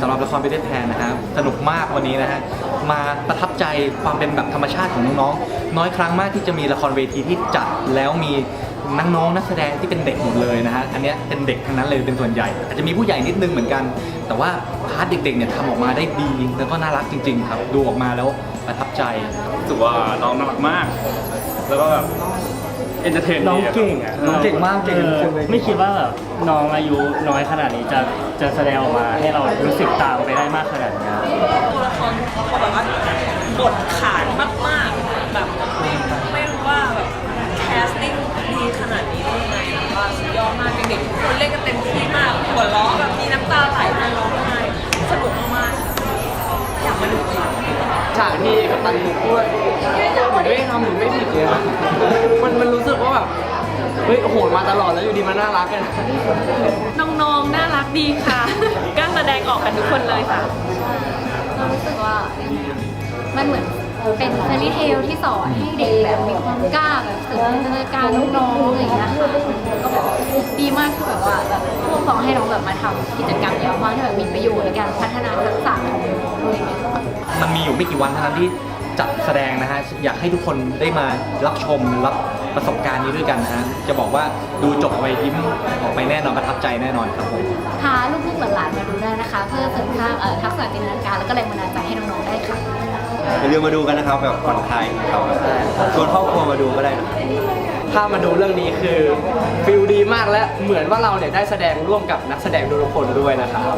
สำหรับละครไปเดแทนนะฮะสนุกมากวันนี้นะฮะมาประทับใจความเป็นแบบธรรมชาติของน้องๆน้อยครั้งมากที่จะมีละครเวทีที่จัดแล้วมีนักน้องนักแสดงที่เป็นเด็กหมดเลยนะฮะอันเนี้ยเป็นเด็กทั้งนั้นเลยเป็นส่วนใหญ่อาจจะมีผู้ใหญ่นิดนึงเหมือนกัน แต่ว่าพาร์ทเด็กๆเนี่ยทำออกมาได้ดี แล้วก็น่ารักจริง ๆ ครับ ดูออกมาแล้วประทับใจรู้สึกว่าน้องน่ารักมาก แล้วก็แบบ อนเตอร์เทนน้องเก่งอะน้องเก่งมากเก่งออเก่งเลย ไม่คิดว่าแบบน้องอายุน้อยขนาดนี้จะจะแสดงออกมาให้เรารู้สึกตามไปได้มากขนาดนี้ตัวละครเขาแบบว่าบทขานมากๆแบบไม่ไม่รู้ว่าแบบแคสติ้งดีขนาดนี้ได้ยังไงแบบว่าสุดยอดมากเด็กๆทุกคนเล่นกันเต็มที่มากหัวเราะแบบมีน้ำตาไหลมาร้องไห้สนุกมากๆอยากมาดูค่ะ ฉากที่กัปตันมุกพูดเหมือนไม่ได้ทำหรือไม่ผิดเลยนะมันมันรู้สึกว่าแบบ เฮ้ยโหดมาตลอดแล้วอยู่ดีมันน่ารักกันน้องๆ น่ารักดีค่ะ กล้าแสดงออกกันทุกคนเลยค่ะ เรารู้สึกว่ามันเหมือนเป็นเฟร y เทลที่สอนให้เด็กแบบมีความกล้าแบบฝึกจินตนาการน้องๆอะไรอย่างเงี้ยค่ะก็แบบดีมากที่แบบว่าแบบพวกน้องให้น้องแบบมาทำกิจกรรมเยอะมากที่แบบมีประโยชน์ในการพัฒนาทักษะของน้องๆอะไรอย่างเงี้ย มันมีอยู่ไม่กี่วันเท่านั้นที่ จัดแสดงนะฮะอยากให้ทุกคนได้มารับชมรับประสบการณ์นี้ด้วยกันนะฮะจะบอกว่าดูจบไปยิ้มออกไปแน่นอนประทับใจแน่นอนครับผมพาลูกๆหลานๆมาดูได้นะคะ เพื่อเสริมสร้างเอ่อทักษะจินตนาการแล้วก็แรงบันดาลใจให้น้องๆได้ค่ะอย่าลืมมาดูกันนะครับแบบผ่อนคลายครับชวนครอบครัวมาดูก็ได้นะครับถ้ามาดูเรื่องนี้คือฟิลดีมากและเหมือนว่าเราเนี่ยได้แสดงร่วมกับนักแสดงทุกคนด้วยนะครับ